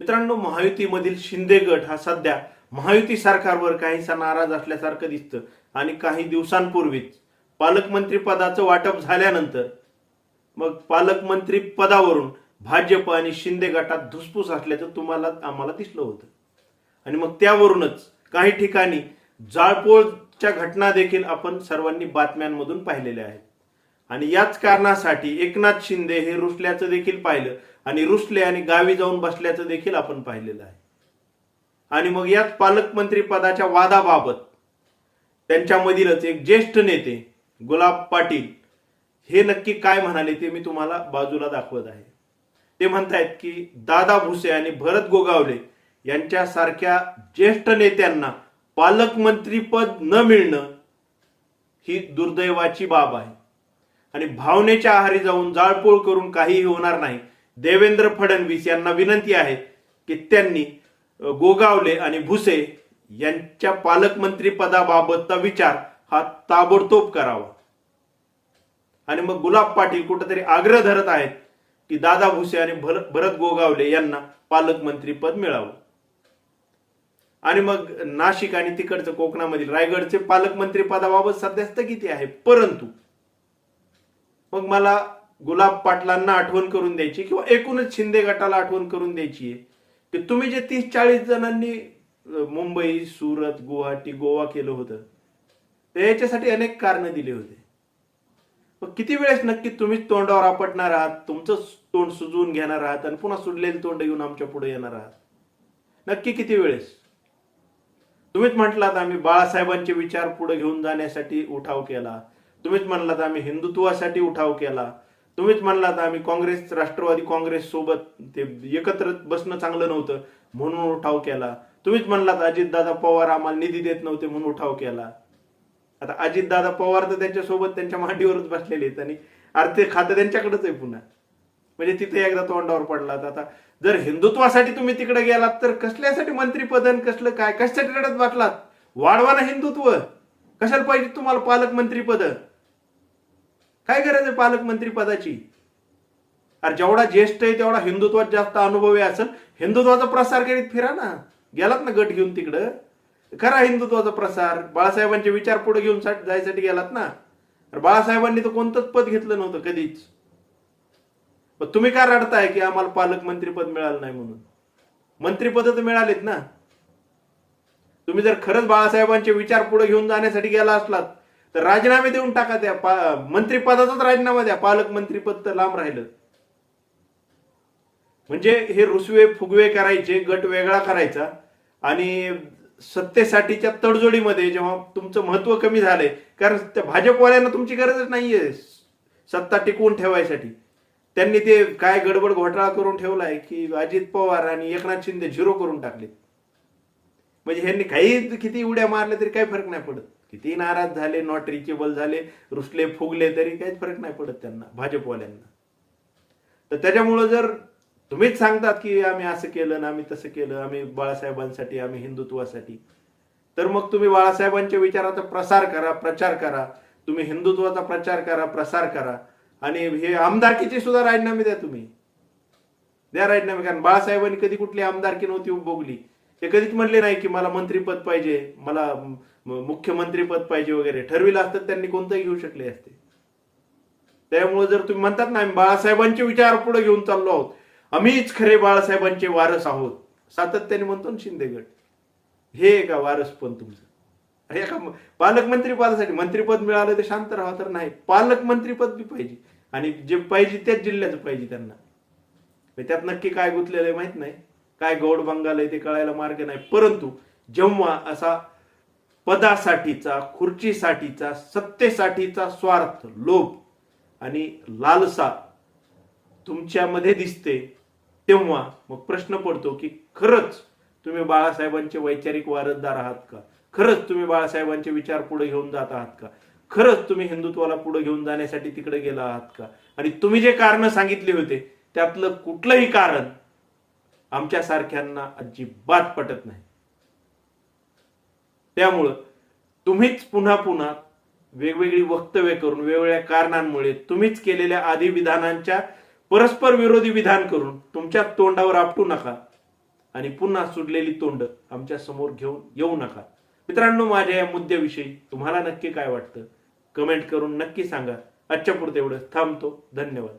मित्रांनो महायुतीमधील शिंदे गट हा सध्या महायुती सरकारवर काहीसा नाराज असल्यासारखं दिसतं. आणि काही दिवसांपूर्वीच पालकमंत्री पदाचं वाटप झाल्यानंतर मग पालकमंत्री पदावरून भाजप आणि शिंदे गटात धुसफूस असल्याचं तुम्हाला आम्हाला दिसलं होतं. आणि मग त्यावरूनच काही ठिकाणी जाळपोळच्या घटना देखील आपण सर्वांनी बातम्यांमधून पाहिलेल्या आहेत. आणि याच कारणासाठी एकनाथ शिंदे हे रुसल्याचं देखील पाहिलं आणि रुसले आणि गावी जाऊन बसल्याचं देखील आपण पाहिलेलं आहे. आणि मग याच पालकमंत्री पदाच्या वादाबाबत त्यांच्यामधीलच एक ज्येष्ठ नेते गुलाब पाटील हे नक्की काय म्हणाले ते मी तुम्हाला बाजूला दाखवत आहे. ते म्हणतायत की दादा भुसे आणि भरत गोगावले यांच्यासारख्या ज्येष्ठ नेत्यांना पालकमंत्रीपद न मिळणं ही दुर्दैवाची बाब आहे. आणि भावनेच्या आहारी जाऊन जाळपोळ करून काहीही होणार नाही. देवेंद्र फडणवीस यांना विनंती आहे की त्यांनी गोगावले आणि भुसे यांच्या पालकमंत्री पदाबाबतचा विचार हा ताबडतोब करावा. आणि मग गुलाब पाटील कुठेतरी आग्रह धरत आहेत की दादा भुसे आणि भरत गोगावले यांना पालकमंत्री पद मिळावं. आणि मग नाशिक आणि तिकडचं कोकणामधील रायगडचे पालकमंत्री पदाबाबत सध्या स्थगिती आहे. परंतु मग मला गुलाब पाटलांना आठवण करून द्यायची किंवा एकूणच शिंदे गटाला आठवण करून द्यायची आहे. की तुम्ही जे तीस चाळीस जणांनी मुंबई सुरत गुवाहाटी गोवा केलं होतं ते याच्यासाठी अनेक कारण दिली होती. मग किती वेळेस नक्की तुम्हीच तोंडावर आपटणार आहात? तुमचं तोंड सुजवून घेणार आहात आणि पुन्हा सुजलेलं तोंड घेऊन आमच्या पुढे येणार आहात? नक्की किती वेळेस? तुम्हीच म्हटलात आम्ही बाळासाहेबांचे विचार पुढे घेऊन जाण्यासाठी उठाव केला. तुम्हीच म्हणलात आम्ही हिंदुत्वासाठी उठाव केला. तुम्हीच म्हणलात आम्ही काँग्रेस राष्ट्रवादी काँग्रेस सोबत ते एकत्र बसणं चांगलं नव्हतं म्हणून उठाव केला. तुम्हीच म्हणलात अजितदादा पवार आम्हाला निधी देत नव्हते म्हणून उठाव केला. आता अजितदादा पवार तर त्यांच्यासोबत त्यांच्या मांडीवरच बसलेले आहेत आणि अर्थ खातं त्यांच्याकडेच आहे पुन्हा. म्हणजे तिथे एकदा तोंडावर पडलात आता जर हिंदुत्वासाठी तुम्ही तिकडे गेलात तर कसल्यासाठी मंत्रीपद कसलं काय? कशासाठी लढत वाटलात वाढवा ना हिंदुत्व. कशाला पाहिजे तुम्हाला पालकमंत्री पद काय गरज आहे पालकमंत्री पदाची? अरे जेवढा ज्येष्ठ आहे तेवढा हिंदुत्वात जास्त अनुभवी असेल हिंदुत्वाचा प्रसार करीत फिरा ना. गेलात ना गट घेऊन तिकडं? करा हिंदुत्वाचा प्रसार. बाळासाहेबांचे विचार पुढे घेऊन सा- जायसाठी गेलात ना. अरे बाळासाहेबांनी तर कोणतंच पद घेतलं नव्हतं कधीच. मग तुम्ही काय रडताय की आम्हाला पालकमंत्री पद मिळालं नाही म्हणून? मंत्रीपद तर मिळालेत ना. तुम्ही जर खरंच बाळासाहेबांचे विचार पुढे घेऊन जाण्यासाठी गेला असलात तर राजीनामे देऊन टाका त्या पा- मंत्रिपदाचाच राजीनामा द्या. पालकमंत्रीपद तर लांब राहिलं. म्हणजे हे रुसवे फुगवे करायचे गट वेगळा करायचा आणि सत्तेसाठीच्या तडजोडीमध्ये जेव्हा तुमचं महत्त्व कमी झालंय कारण त्या भाजपवाल्यांना तुमची गरजच नाहीये सत्ता टिकवून ठेवायसाठी. त्यांनी ते काय गडबड घोटाळा करून ठेवलाय की अजित पवार आणि एकनाथ शिंदे झिरो करून टाकले म्हणजे ह्यांनी काही किती उड्या मारल्या तरी काही फरक नाही पडत. किती नाराज झाले नॉट रिचेबल झाले रुसले फुगले तरी काहीच फरक नाही पडत त्यांना भाजपवाल्यांना. तर त्याच्यामुळं जर तुम्हीच सांगतात की आम्ही असं केलं ना आम्ही तसं केलं आम्ही बाळासाहेबांसाठी आम्ही हिंदुत्वासाठी तर मग तुम्ही बाळासाहेबांच्या विचाराचा प्रसार करा प्रचार करा. तुम्ही हिंदुत्वाचा प्रचार करा प्रसार करा. आणि हे आमदारकीचे सुद्धा राजीनामे द्या तुम्ही. द्या राजीनामे कारण बाळासाहेबांनी कधी कुठली आमदारकी नव्हती उपभोगली ते कधीच म्हणले नाही की मला मंत्रीपद पाहिजे मला मुख्यमंत्रीपद पाहिजे वगैरे. ठरविलं असतं त्यांनी कोणतंही घेऊ शकले असते. त्यामुळे जर तुम्ही म्हणतात ना बाळासाहेबांचे विचार पुढे घेऊन चाललो आहोत. आम्हीच खरे बाळासाहेबांचे वारस आहोत. सातत्याने म्हणतो ना शिंदेगड हे का वारस पण तुमचं. अरे एका पालकमंत्रीपदासाठी पालकमंत्री पदासाठी मंत्रीपद मिळालं तर शांत राहा तर नाही. पालकमंत्रीपद बी पाहिजे. आणि जे पाहिजे त्याच जिल्ह्याचं पाहिजे त्यांना. त्यात नक्की काय गुंतलेलं आहे माहीत नाही. काय गौड बंगाल आहे ते कळायला मार्ग नाही. परंतु जेव्हा असा पदासाठीचा खुर्चीसाठीचा सत्तेसाठीचा स्वार्थ लोभ आणि लालसा तुमच्यामध्ये दिसते तेव्हा मग प्रश्न पडतो की खरंच तुम्ही बाळासाहेबांचे वैचारिक वारसदार आहात का? खरंच तुम्ही बाळासाहेबांचे विचार पुढे घेऊन जात आहात का? खरंच तुम्ही हिंदुत्वाला पुढे घेऊन जाण्यासाठी तिकडे गेला आहात का? आणि तुम्ही जे कारण सांगितले होते त्यातलं कुठलंही कारण आमच्या सारख्यांना अजिबात पटत नाही. त्यामुळं तुम्हीच पुन्हा पुन्हा वेगवेगळी वक्तव्य करून वेगवेगळ्या कारणांमुळे तुम्हीच केलेल्या आधी विधानांच्या परस्पर विरोधी विधान करून तुमच्या तोंडावर आपटू नका आणि पुन्हा सुटलेली तोंड आमच्यासमोर घेऊन येऊ नका. मित्रांनो माझ्या या मुद्द्याविषयी तुम्हाला नक्की काय वाटतं? कमेंट करून नक्की सांगा. आजच्या पुरते एवढं थांबतो. धन्यवाद.